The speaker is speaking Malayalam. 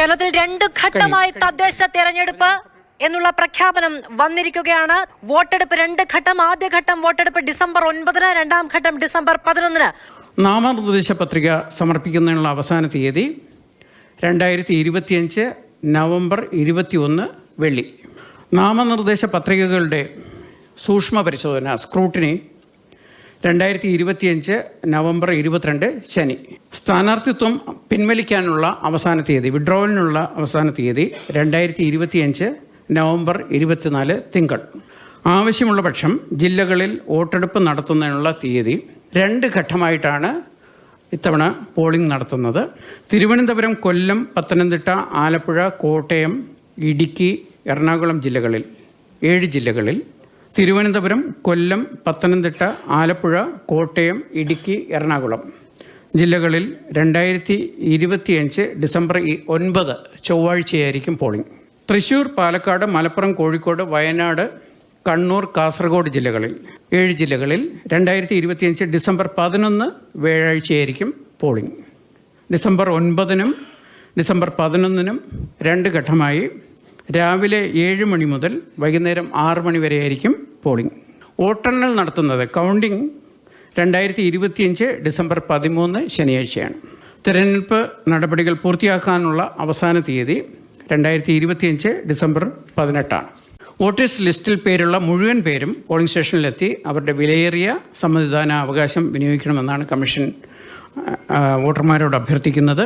കേരളത്തിൽ രണ്ട് ഘട്ടമായി തദ്ദേശ തെരഞ്ഞെടുപ്പ് എന്നുള്ള പ്രഖ്യാപനം വന്നിരിക്കുകയാണ്. വോട്ടെടുപ്പ് രണ്ട് ഘട്ടം. ആദ്യഘട്ടം വോട്ടെടുപ്പ് ഡിസംബർ ഒൻപതിന് രണ്ടാം ഘട്ടം ഡിസംബർ പതിനൊന്നിന്. നാമനിർദ്ദേശ പത്രിക സമർപ്പിക്കുന്നതിനുള്ള അവസാന തീയതി രണ്ടായിരത്തി ഇരുപത്തിയഞ്ച് നവംബർ ഇരുപത്തിയൊന്ന് വെള്ളി. നാമനിർദ്ദേശ പത്രികകളുടെ സൂക്ഷ്മ പരിശോധന സ്ക്രൂട്ടിനി രണ്ടായിരത്തി ഇരുപത്തിയഞ്ച് നവംബർ ഇരുപത്തിരണ്ട് ശനി. സ്ഥാനാർത്ഥിത്വം പിൻവലിക്കാനുള്ള അവസാന തീയതി വിഡ്രോവലിനുള്ള അവസാന തീയതി രണ്ടായിരത്തി ഇരുപത്തിയഞ്ച് നവംബർ ഇരുപത്തിനാല് തിങ്കൾ. ആവശ്യമുള്ള പക്ഷം ജില്ലകളിൽ വോട്ടെടുപ്പ് നടത്തുന്നതിനുള്ള തീയതി രണ്ട് ഘട്ടമായിട്ടാണ് ഇത്തവണ പോളിംഗ് നടത്തുന്നത്. തിരുവനന്തപുരം കൊല്ലം പത്തനംതിട്ട ആലപ്പുഴ കോട്ടയം ഇടുക്കി എറണാകുളം ജില്ലകളിൽ ഏഴ് ജില്ലകളിൽ തിരുവനന്തപുരം കൊല്ലം പത്തനംതിട്ട ആലപ്പുഴ കോട്ടയം ഇടുക്കി എറണാകുളം. ജില്ലകളിൽ രണ്ടായിരത്തി ഇരുപത്തിയഞ്ച് ഡിസംബർ ഒൻപത് ചൊവ്വാഴ്ചയായിരിക്കും പോളിംഗ്. തൃശൂർ പാലക്കാട് മലപ്പുറം കോഴിക്കോട് വയനാട് കണ്ണൂർ കാസർഗോഡ് ജില്ലകളിൽ ഏഴ് ജില്ലകളിൽ രണ്ടായിരത്തി ഇരുപത്തിയഞ്ച് ഡിസംബർ പതിനൊന്ന് വ്യാഴാഴ്ചയായിരിക്കും പോളിംഗ്. ഡിസംബർ ഒൻപതിനും ഡിസംബർ പതിനൊന്നിനും രണ്ട് ഘട്ടമായി രാവിലെ ഏഴ് മണി മുതൽ വൈകുന്നേരം ആറ് മണി വരെയായിരിക്കും പോളിംഗ്. വോട്ടെണ്ണൽ നടത്തുന്നത് കൗണ്ടിംഗ് രണ്ടായിരത്തി ഇരുപത്തിയഞ്ച് ഡിസംബർ പതിമൂന്ന് ശനിയാഴ്ചയാണ്. തിരഞ്ഞെടുപ്പ് നടപടികൾ പൂർത്തിയാക്കാനുള്ള അവസാന തീയതി രണ്ടായിരത്തി ഇരുപത്തിയഞ്ച് ഡിസംബർ പതിനെട്ടാണ്. വോട്ടേഴ്സ് ലിസ്റ്റിൽ പേരുള്ള മുഴുവൻ പേരും പോളിംഗ് സ്റ്റേഷനിലെത്തി അവരുടെ വിലയേറിയ സമ്മതിദാന അവകാശം വിനിയോഗിക്കണമെന്നാണ് കമ്മീഷൻ വോട്ടർമാരോട് അഭ്യർത്ഥിക്കുന്നത്.